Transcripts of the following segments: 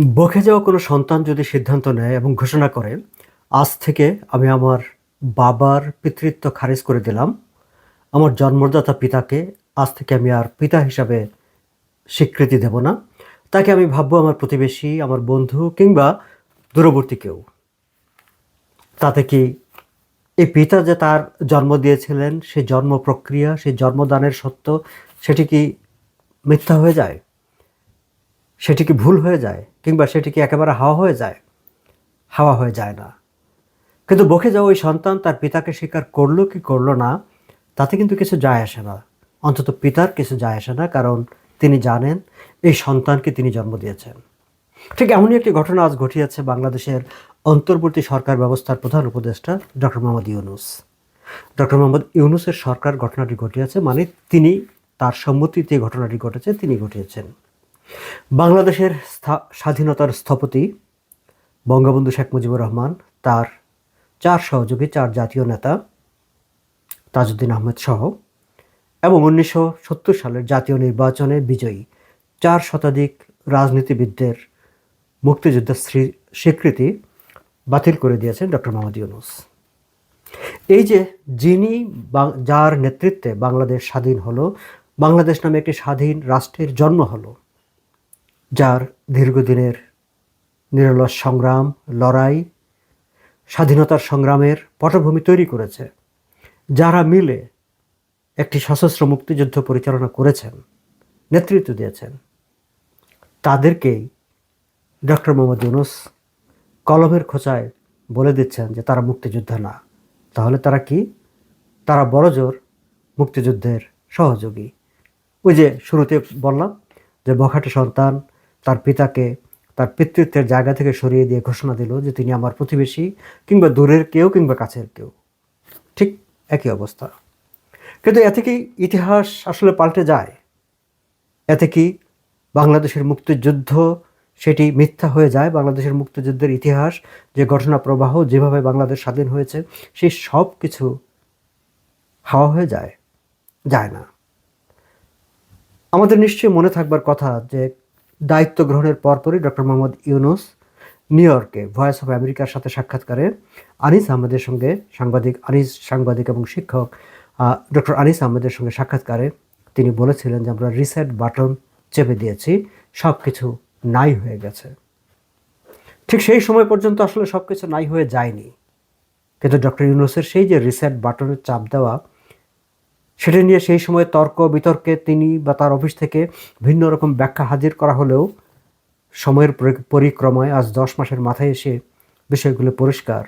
বকে যাওয়া কোনো সন্তান যদি সিদ্ধান্ত নেয় এবং ঘোষণা করে, আজ থেকে আমি আমার বাবার পিতৃত্ব খারিজ করে দিলাম। আমার জন্মদাতা পিতাকে আজ থেকে আমি আর পিতা হিসাবে স্বীকৃতি দেব না। তাকে আমি ভাববো আমার প্রতিবেশী, আমার বন্ধু কিংবা দূরবর্তী কেউ। তাতে কি এই পিতা যে তার জন্ম দিয়েছিলেন সেই জন্ম প্রক্রিয়া সেই জন্মদানের সত্য, সেটি কি মিথ্যা হয়ে যায়? সেটি কি ভুল হয়ে যায় কিংবা সেটি কি একেবারে হাওয়া হয়ে যায়? হাওয়া হয়ে যায় না। কিন্তু বকে যাওয়া ওই সন্তান তার পিতাকে স্বীকার করল কি করল না, তাতে কিন্তু কিছু যায় আসে না। অন্তত পিতার কিছু যায় আসে না, কারণ তিনি জানেন এই সন্তানকে তিনি জন্ম দিয়েছেন। ঠিক এমনই একটি ঘটনা আজ ঘটিয়েছে বাংলাদেশের অন্তর্বর্তী সরকার ব্যবস্থার প্রধান উপদেষ্টা ডক্টর মোহাম্মদ ইউনুস। ডক্টর মোহাম্মদ ইউনুসের সরকার ঘটনাটি ঘটিয়েছে মানে তিনি তার সম্মতিতে ঘটনাটি ঘটেছে, তিনি ঘটিয়েছেন। বাংলাদেশের স্বাধীনতার স্থপতি বঙ্গবন্ধু শেখ মুজিবুর রহমান, তার চার সহযোগী, চার জাতীয় নেতা তাজউদ্দিন আহমেদ সহ এবং উনিশশো সত্তর সালের জাতীয় নির্বাচনে বিজয়ী চার শতাধিক রাজনীতিবিদদের মুক্তিযুদ্ধের স্বী- স্বীকৃতি বাতিল করে দিয়েছেন ডক্টর মোহাম্মদ ইউনুস। এই যে যিনি যার নেতৃত্বে বাংলাদেশ স্বাধীন হলো, বাংলাদেশ নামে একটি স্বাধীন রাষ্ট্রের জন্ম হলো যার দীর্ঘদিনের নিরলস সংগ্রাম, লড়াই, স্বাধীনতার সংগ্রামের পটভূমি তৈরি করেছে, যারা মিলে একটি সশস্ত্র মুক্তিযুদ্ধ পরিচালনা করেছেন, নেতৃত্ব দিয়েছেন। তাদেরকেই ডক্টর মোহাম্মদ ইউনুস কলমের খোঁচায় বলে দিচ্ছেন যে তারা মুক্তিযোদ্ধা না। তাহলে তারা কি? তারা বড়জোর মুক্তিযুদ্ধের সহযোগী। ওই যে শুরুতে বললাম যে বখাটে সন্তান তার পিতাকে তার পিতৃত্বের জায়গা থেকে সরিয়ে দিয়ে ঘোষণা দিল যে তিনি আমার প্রতিবেশী কিংবা দূরের কেউ কিংবা কাছের কেউ। ঠিক একই অবস্থা। কিন্তু এতে কি ইতিহাস আসলে পাল্টে যায়? এতে কি বাংলাদেশের মুক্তিযুদ্ধ সেটি মিথ্যা হয়ে যায়? বাংলাদেশের মুক্তিযুদ্ধের ইতিহাস, যে ঘটনা প্রবাহ যেভাবে বাংলাদেশ স্বাধীন হয়েছে সেই সব কিছু হাওয়া হয়ে যায় যায় না। আমাদের নিশ্চয়ই মনে থাকবার কথা যে দায়িত্ব গ্রহণের পরপরই ডক্টর মোহাম্মদ ইউনুস নিউ ইয়র্কে ভয়েস অফ আমেরিকার সাথে সাক্ষাৎকারে আনিস আহমেদের সঙ্গে সাংবাদিক, আনিস সাংবাদিক এবং শিক্ষক ডক্টর আনিস আহমেদের সঙ্গে সাক্ষাৎকারে তিনি বলেছিলেন যে আমরা রিসেট বাটন চেপে দিয়েছি সব কিছু নাই হয়ে গেছে। ঠিক সেই সময় পর্যন্ত আসলে সব কিছু নাই হয়ে যায়নি। কিন্তু ডক্টর ইউনুসের সেই যে রিসেট বাটনের চাপ দেওয়া সেটা নিয়ে সেই সময় তর্ক, বিতর্কে তিনি বা তার অফিস থেকে ভিন্ন রকম ব্যাখ্যা হাজির করা হলেও সময়ের পরিক্রমায় আজ দশ মাসের মাথায় এসে বিষয়গুলো পরিষ্কার।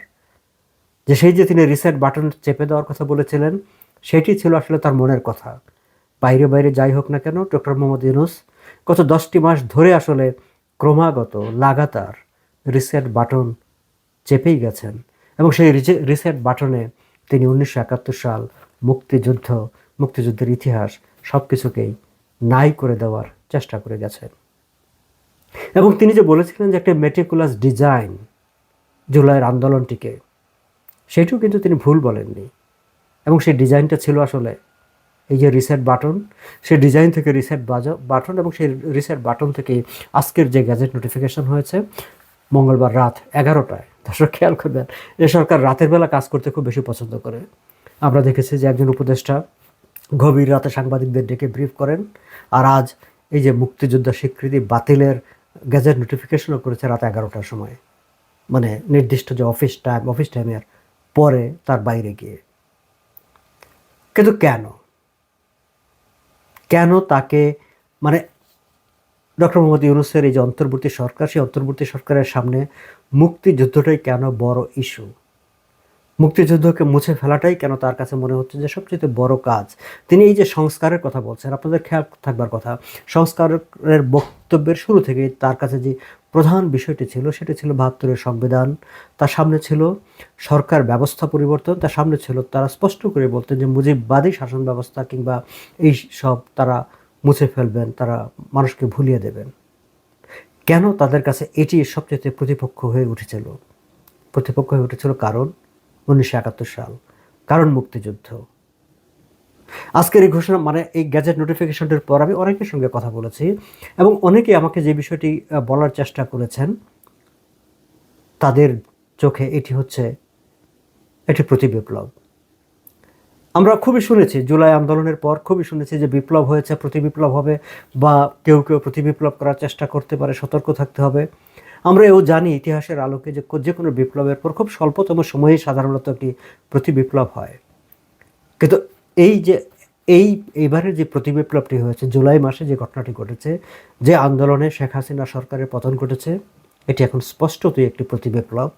যে সেই যে তিনি রিসেট বাটন চেপে দেওয়ার কথা বলেছিলেন, সেটি ছিল আসলে তার মনের কথা। বাইরে বাইরে যাই হোক না কেন, ডক্টর মোহাম্মদ ইউনুস গত দশটি মাস ধরে আসলে ক্রমাগত লাগাতার রিসেট বাটন চেপেই গেছেন এবং সেই রিসেট বাটনে তিনি উনিশশো একাত্তর সাল মুক্তিযুদ্ধ মুক্তিযুদ্ধের ইতিহাস সব কিছুকেই নাই করে দেওয়ার চেষ্টা করে গেছেন এবং তিনি যে বলেছিলেন যে একটা মেটিকুলাস ডিজাইন জুলাইয়ের আন্দোলনটিকে, সেটিও কিন্তু তিনি ভুল বলেননি। এবং সেই ডিজাইনটা ছিল আসলে এই যে রিসেট বাটন সেই ডিজাইন থেকে রিসেট বাটন এবং সেই রিসেট বাটন থেকে আজকের যে গ্যাজেট নোটিফিকেশন হয়েছে, মঙ্গলবার রাত এগারোটায়। দর্শক, খেয়াল করবেন, এ সরকার রাতের বেলা কাজ করতে খুব বেশি পছন্দ করে। আমরা দেখেছি যে একজন উপদেষ্টা গভীর রাতে সাংবাদিকদের ডেকে ব্রিফ করেন। আর আজ এই যে মুক্তিযোদ্ধা স্বীকৃতি বাতিলের গ্যাজেট নোটিফিকেশনও করেছে রাত এগারোটার সময়। মানে নির্দিষ্ট যে অফিস টাইম অফিস টাইমের পরে তার বাইরে গিয়ে। কিন্তু কেন? কেন তাকে মানে ডক্টর মোহাম্মদ ইউনুসের এই যে অন্তর্বর্তী সরকার, সেই অন্তর্বর্তী সরকারের সামনে মুক্তিযুদ্ধটাই কেন বড় ইস্যু মুক্তিযুদ্ধকে মুছে ফেলাটাই কেন তার কাছে মনে হচ্ছে যে সবচেয়ে বড় কাজ? তিনি এই যে সংস্কারের কথা বলছেন, আপনাদের খেয়াল থাকবার কথা, সংস্কারের বক্তব্যের শুরু থেকে তার কাছে যে প্রধান বিষয়টি ছিল, সেটি ছিল বাহাত্তরের সংবিধান। তার সামনে ছিল সরকার ব্যবস্থা পরিবর্তন, তার সামনে ছিল তারা স্পষ্ট করে বলতেন যে মুজিববাদী শাসন ব্যবস্থা কিংবা এই সব তারা মুছে ফেলবেন, তারা মানুষকে ভুলিয়ে দেবেন। কেন তাদের কাছে এটি সবচেয়ে প্রতিপক্ষ হয়ে উঠেছিল? প্রতিপক্ষ হয়ে উঠেছিল কারণ উনিশশো একাত্তর সাল। কারণ মুক্তিযুদ্ধ। আজকের এই ঘোষণা মানে এই গ্যাজেট নোটিফিকেশনটির পর আমি অনেকের সঙ্গে কথা বলেছি এবং অনেকে আমাকে যে বিষয়টি বলার চেষ্টা করেছেন, তাদের চোখে এটি হচ্ছে একটি প্রতি বিপ্লব। আমরা খুবই শুনেছি জুলাই আন্দোলনের পর, খুবই শুনেছি যে বিপ্লব হয়েছে, প্রতি বিপ্লব হবে বা কেউ কেউ প্রতি বিপ্লব করার চেষ্টা করতে পারে, সতর্ক থাকতে হবে। আমরা এও জানি ইতিহাসের আলোকে যে যে কোনো বিপ্লবের পর খুব স্বল্পতম সময়ে সাধারণত একটি প্রতি বিপ্লব হয়। কিন্তু এই যে, এই এইবারের যে প্রতি বিপ্লবটি হয়েছে, জুলাই মাসে যে ঘটনাটি ঘটেছে, যে আন্দোলনে শেখ হাসিনা সরকারের পতন ঘটেছে, এটি এখন স্পষ্টতই একটি প্রতি বিপ্লব।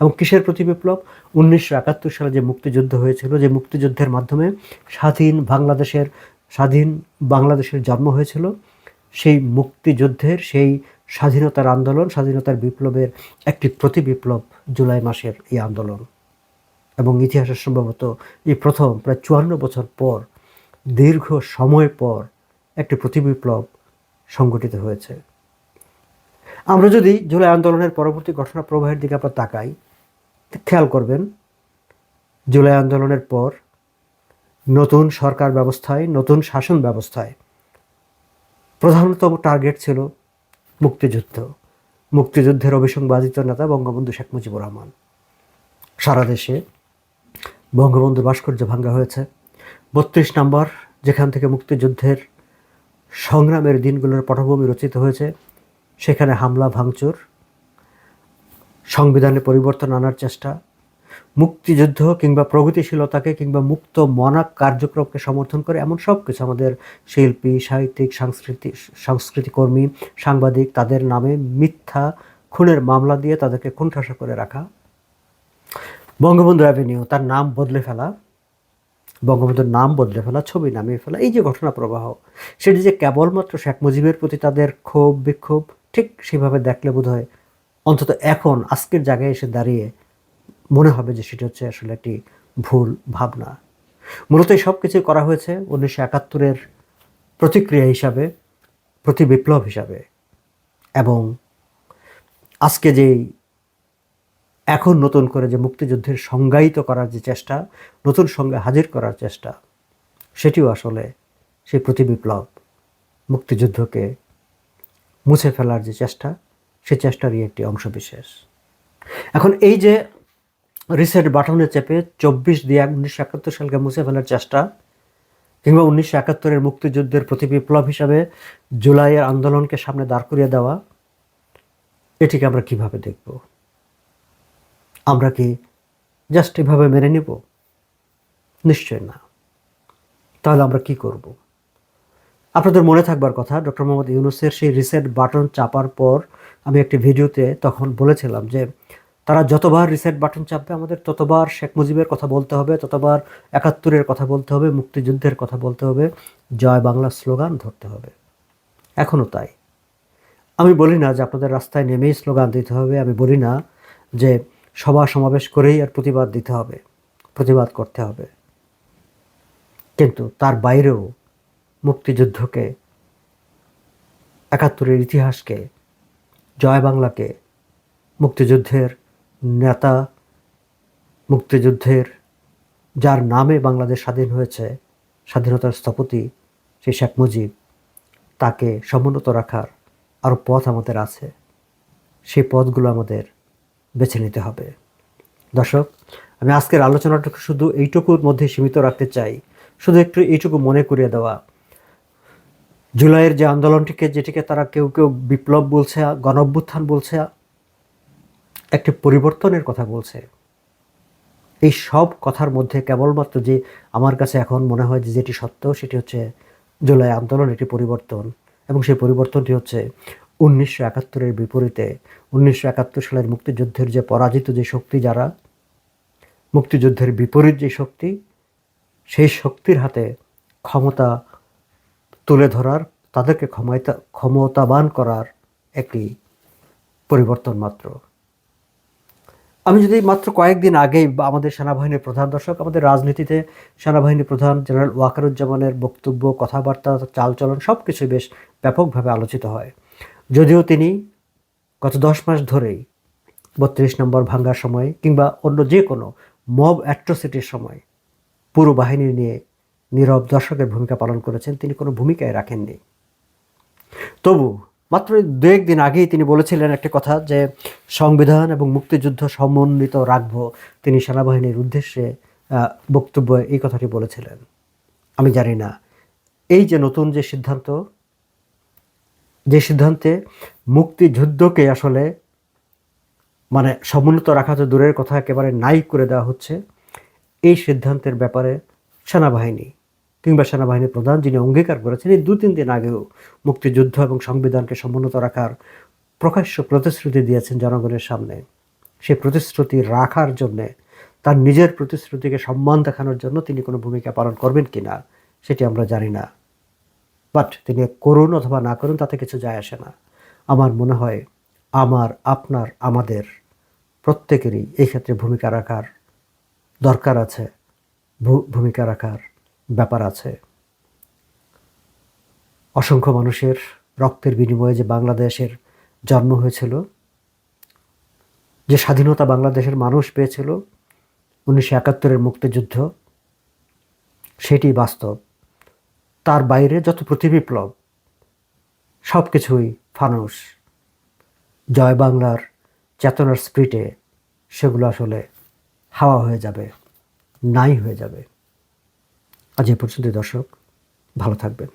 এবং কিসের প্রতি বিপ্লব? উনিশশো একাত্তর সালে যে মুক্তিযুদ্ধ হয়েছিল, যে মুক্তিযুদ্ধের মাধ্যমে স্বাধীন বাংলাদেশের স্বাধীন বাংলাদেশের জন্ম হয়েছিল, সেই মুক্তিযুদ্ধের সেই স্বাধীনতার আন্দোলন, স্বাধীনতার বিপ্লবের একটি প্রতি বিপ্লব জুলাই মাসের এই আন্দোলন। এবং ইতিহাসের সম্ভবত এই প্রথম প্রায় চুয়ান্ন বছর পর, দীর্ঘ সময় পর একটি প্রতিবিপ্লব সংগঠিত হয়েছে। আমরা যদি জুলাই আন্দোলনের পরবর্তী ঘটনা প্রবাহের দিকে আমরা তাকাই, খেয়াল করবেন, জুলাই আন্দোলনের পর নতুন সরকার ব্যবস্থায়, নতুন শাসন ব্যবস্থায় প্রধানতম টার্গেট ছিল মুক্তিযুদ্ধ। মুক্তিযুদ্ধের অভিসংবাদিত নেতা বঙ্গবন্ধু শেখ মুজিবুর রহমান। সারা দেশে বঙ্গবন্ধুর ভাস্কর্য ভাঙ্গা হয়েছে। বত্রিশ নম্বর, যেখান থেকে মুক্তিযুদ্ধের সংগ্রামের দিনগুলোর পটভূমি রচিত হয়েছে, সেখানে হামলা, ভাঙচুর, সংবিধানে পরিবর্তন আনার চেষ্টা মুক্তিযুদ্ধ কিংবা প্রগতিশীলতাকে কিংবা মুক্ত মনাক কার্যক্রমকে সমর্থন করে এমন সব কিছু আমাদের শিল্পী, সাহিত্যিক সাংস্কৃতিক সংস্কৃতিকর্মী, সাংবাদিক তাদের নামে মিথ্যা খুনের মামলা দিয়ে তাদেরকে কোণঠাসা করে রাখা। বঙ্গবন্ধু অ্যাভিনিউ তার নাম বদলে ফেলা। বঙ্গবন্ধুর নাম বদলে ফেলা, ছবি নামিয়ে ফেলা, এই যে ঘটনা প্রবাহ, সেটি যে কেবলমাত্র শেখ মুজিবের প্রতি তাদের ক্ষোভ, বিক্ষোভ, ঠিক সেভাবে দেখলে বোধ হয় অন্তত এখন আজকের জায়গায় এসে দাঁড়িয়ে মনে হবে যে সেটি হচ্ছে আসলে একটি ভুল ভাবনা। মূলত সব কিছু করা হয়েছে উনিশশো একাত্তরের প্রতিক্রিয়া হিসাবে, প্রতি বিপ্লব হিসাবে। এবং আজকে যেই এখন নতুন করে যে মুক্তিযুদ্ধের সংজ্ঞায়িত করার যে চেষ্টা, নতুন সংজ্ঞা হাজির করার চেষ্টা, সেটিও আসলে সেই প্রতি বিপ্লব, মুক্তিযুদ্ধকে মুছে ফেলার যে চেষ্টা, সে চেষ্টারই একটি অংশবিশেষ। এখন এই যে রিসেট বাটনে চেপে চব্বিশ দিয়ে উনিশশো একাত্তর সালকে মুছে ফেলার চেষ্টা, কিংবা উনিশশো একাত্তরের মুক্তিযুদ্ধের প্রতি বিপ্লব হিসাবে জুলাইয়ের আন্দোলনকে সামনে দাঁড় করিয়ে দেওয়া, এটিকে আমরা কীভাবে দেখব? আমরা কি জাস্ট এভাবে মেনে নিব? নিশ্চয় না। তাহলে আমরা কি করব? আপনাদের মনে থাকবার কথা, ডক্টর মোহাম্মদ ইউনুসের সেই রিসেট বাটন চাপার পর আমি একটি ভিডিওতে তখন বলেছিলাম যে তারা যতবার রিসেট বাটন চাপবে আমাদের, ততবার শেখ মুজিবের কথা বলতে হবে, ততবার একাত্তরের কথা বলতে হবে, মুক্তিযুদ্ধের কথা বলতে হবে, জয় বাংলা স্লোগান ধরতে হবে। এখনও তাই। আমি বলি না যে আপনাদের রাস্তায় নেমেই স্লোগান দিতে হবে, আমি বলি না যে সভা সমাবেশ করেই আর প্রতিবাদ দিতে হবে, প্রতিবাদ করতে হবে। কিন্তু তার বাইরেও মুক্তিযুদ্ধকে, একাত্তরের ইতিহাসকে, জয় বাংলাকে, মুক্তিযুদ্ধের নেতা মুক্তিযুদ্ধের, যার নামে বাংলাদেশ স্বাধীন হয়েছে, স্বাধীনতার স্থপতি সেই শেখ মুজিব, তাকে সমুন্নত রাখার আরও পথ আমাদের আছে। সেই পথগুলো আমাদের বেছে নিতে হবে। দর্শক, আমি আজকের আলোচনাটুকু শুধু এইটুকুর মধ্যে সীমিত রাখতে চাই। শুধু একটু এইটুকু মনে করিয়ে দেওয়া। জুলাইয়ের যে আন্দোলনটিকে, যেটিকে তারা কেউ কেউ বিপ্লব বলছে গণ অভ্যুত্থান বলছে একটি পরিবর্তনের কথা বলছে। এই সব কথার মধ্যে কেবলমাত্র যে আমার কাছে এখন মনে হয় যে যেটি সত্য, সেটি হচ্ছে জুলাই আন্দোলন এটি পরিবর্তন এবং সেই পরিবর্তনটি হচ্ছে উনিশশো একাত্তরের বিপরীতে। উনিশশো একাত্তর সালের মুক্তিযুদ্ধের যে পরাজিত যে শক্তি যারা, মুক্তিযুদ্ধের বিপরীত যে শক্তি, সেই শক্তির হাতে ক্ষমতা তুলে ধরার, তাদেরকে ক্ষমতা ক্ষমতাবান করার একটি পরিবর্তন মাত্র। আমি যদি মাত্র কয়েকদিন আগেই আমাদের সেনাবাহিনীর প্রধান দর্শক, আমাদের রাজনীতিতে সেনাবাহিনী প্রধান জেনারেল ওয়াকারুজ্জামানের বক্তব্য, কথাবার্তা, চালচলন সব কিছু বেশ ব্যাপকভাবে আলোচিত হয়। যদিও তিনি গত দশ মাস ধরেই বত্রিশ নম্বর ভাঙ্গার সময় কিংবা অন্য যে কোনো মব অ্যাট্রোসিটির সময় পুরো বাহিনী নিয়ে নীরব দর্শকের ভূমিকা পালন করেছেন, তিনি কোনো ভূমিকায় রাখেননি। তবু মাত্র দু একদিন আগেই তিনি বলেছিলেন একটা কথা যে সংবিধান এবং মুক্তিযুদ্ধ সমন্বিত রাখব। তিনি সেনাবাহিনীর উদ্দেশ্যে বক্তব্য এই কথাটি বলেছিলেন। আমি জানি না। এই যে নতুন যে সিদ্ধান্ত, যে সিদ্ধান্তে মুক্তিযুদ্ধকে আসলে মানে সমুন্নত রাখা তো দূরের কথা, একেবারে নাই করে দেওয়া হচ্ছে, এই সিদ্ধান্তের ব্যাপারে সেনাবাহিনী কিংবা সেনাবাহিনীর প্রধান যিনি অঙ্গীকার করেছেন, এই দু তিন দিন আগেও মুক্তিযুদ্ধ এবং সংবিধানকে সমুন্নত রাখার প্রকাশ্য প্রতিশ্রুতি দিয়েছেন জনগণের সামনে। সেই প্রতিশ্রুতি রাখার জন্যে, তার নিজের প্রতিশ্রুতিকে সম্মান দেখানোর জন্য তিনি কোনো ভূমিকা পালন করবেন কি না সেটি আমরা জানি না। বাট তিনি করুন অথবা না করুন, তাতে কিছু যায় আসে না। আমার মনে হয়, আমার, আপনার, আমাদের, প্রত্যেকেরই এই ক্ষেত্রে ভূমিকা রাখার দরকার আছে ভূমিকা রাখার ব্যাপার আছে। অসংখ্য মানুষের রক্তের বিনিময়ে যে বাংলাদেশের জন্ম হয়েছিল, যে স্বাধীনতা বাংলাদেশের মানুষ পেয়েছিল, উনিশশো একাত্তরের মুক্তিযুদ্ধ, সেটি বাস্তব। তার বাইরে যত প্রতিবিপ্লব সব কিছুই ফানুস। জয় বাংলার চেতনার স্প্রিটে সেগুলো আসলে হাওয়া হয়ে যাবে, নাই হয়ে যাবে। আজ এ পর্যন্ত দর্শক ভালো থাকবেন।